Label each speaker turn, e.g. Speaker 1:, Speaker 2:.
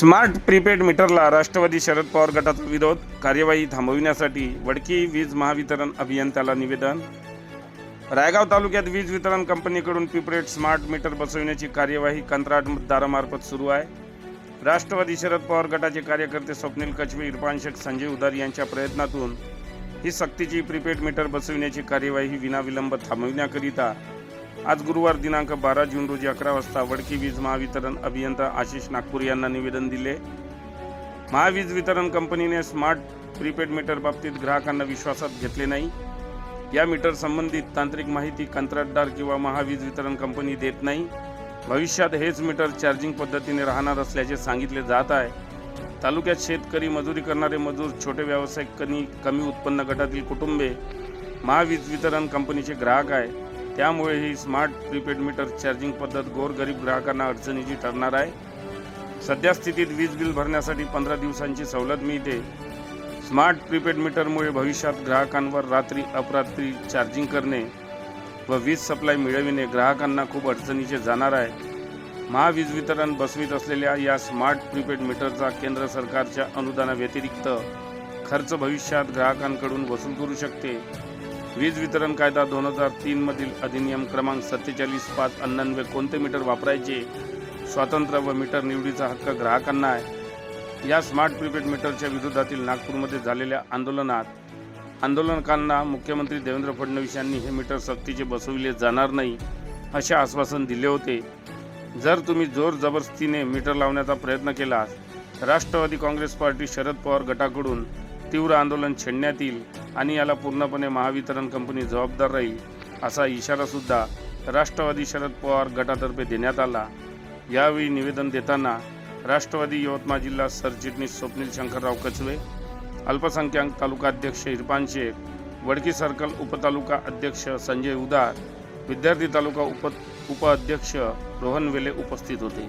Speaker 1: Smart prepaid मीटरला राष्ट्रवादी शरद पवार गटाचा विरोध. कार्यवाही थांबविण्यासाठी वडकी वीज महावितरण अभियंत्याला निवेदन. रायगाव तालुक्यात वीज वितरण कंपनीकडून प्रीपेड स्मार्ट मीटर बसविण्याची कार्यवाही कंत्राटदारामार्फत सुरू आहे. राष्ट्रवादी शरद पवार गटाचे कार्यकर्ते स्वप्नील कचवे इरफान शेख संजय उदार यांच्या प्रयत्नातून ही सक्तीची प्रीपेड मीटर बसविण्याची कार्यवाही विनाविलंब थांबविण्याकरिता आज गुरुवार दिनांक बारा जून रोजी अकरा वाजता वडकी वीज महावितरण अभियंता आशिष नागपूर यांना निवेदन दिले. महावीज वितरण कंपनीने स्मार्ट प्रीपेड मीटर बाबतीत ग्राहकांना विश्वासात घेतले नाही. या मीटर संबंधित तांत्रिक माहिती कंत्राटदार किंवा महावीज वितरण कंपनी देत नाही. भविष्यात हेच मीटर चार्जिंग पद्धतीने राहणार असल्याचे सांगितले जात आहे. तालुक्यात शेतकरी मजुरी करणारे मजूर छोटे व्यावसायिक कमी कमी उत्पन्न गटातील कुटुंबे महावीज वितरण कंपनीचे ग्राहक आहे त्यामुळे ही स्मार्ट प्रीपेड मीटर चार्जिंग पद्धत गोरगरीब ग्राहकांना अडचणीची ठरणार आहे. सध्या स्थितीत वीज बिल भरण्यासाठी पंधरा दिवसांची सवलत मिळते. स्मार्ट प्रीपेड मीटरमुळे भविष्यात ग्राहकांवर रात्री अपरात्री चार्जिंग करणे व वीज सप्लाय मिळविणे ग्राहकांना खूप अडचणीचे जाणार आहे. महावीज वितरण बसवीत असलेल्या या स्मार्ट प्रीपेड मीटरचा केंद्र सरकारच्या अनुदानाव्यतिरिक्त खर्च भविष्यात ग्राहकांकडून वसूल करू शकते. वीज वितरण कायदा दोन हजार तीनमधील अधिनियम क्रमांक सत्तेचाळीस पाच अण्णावन्न कोणते मीटर वापरायचे? स्वातंत्र्य व मीटर निवडीचा हक्क ग्राहकांना आहे. या स्मार्ट प्रीपेड मीटरच्या विरोधातील नागपूरमध्ये झालेल्या आंदोलनात आंदोलनकांना मुख्यमंत्री देवेंद्र फडणवीस यांनी हे मीटर सक्तीचे बसविले जाणार नाही असे आश्वासन दिले होते. जर तुम्ही जोर जबरदस्तीने मीटर लावण्याचा प्रयत्न केलास राष्ट्रवादी काँग्रेस पार्टी शरद पवार गटाकडून तीव्र आंदोलन छेडण्यात येईल. आणि याला पूर्णपणे महावितरण कंपनी जबाबदार राहील असा इशारासुद्धा राष्ट्रवादी शरद पवार गटातर्फे देण्यात आला. यावेळी निवेदन देताना राष्ट्रवादी यवतमाळ जिल्हा सरचिटणीस स्वप्नील शंकरराव कचवे अल्पसंख्याक तालुका अध्यक्ष इरफान शेख वडकी सर्कल उपतालुका अध्यक्ष संजय उदार विद्यार्थी तालुका उप उपाध्यक्ष रोहन वेले उपस्थित होते.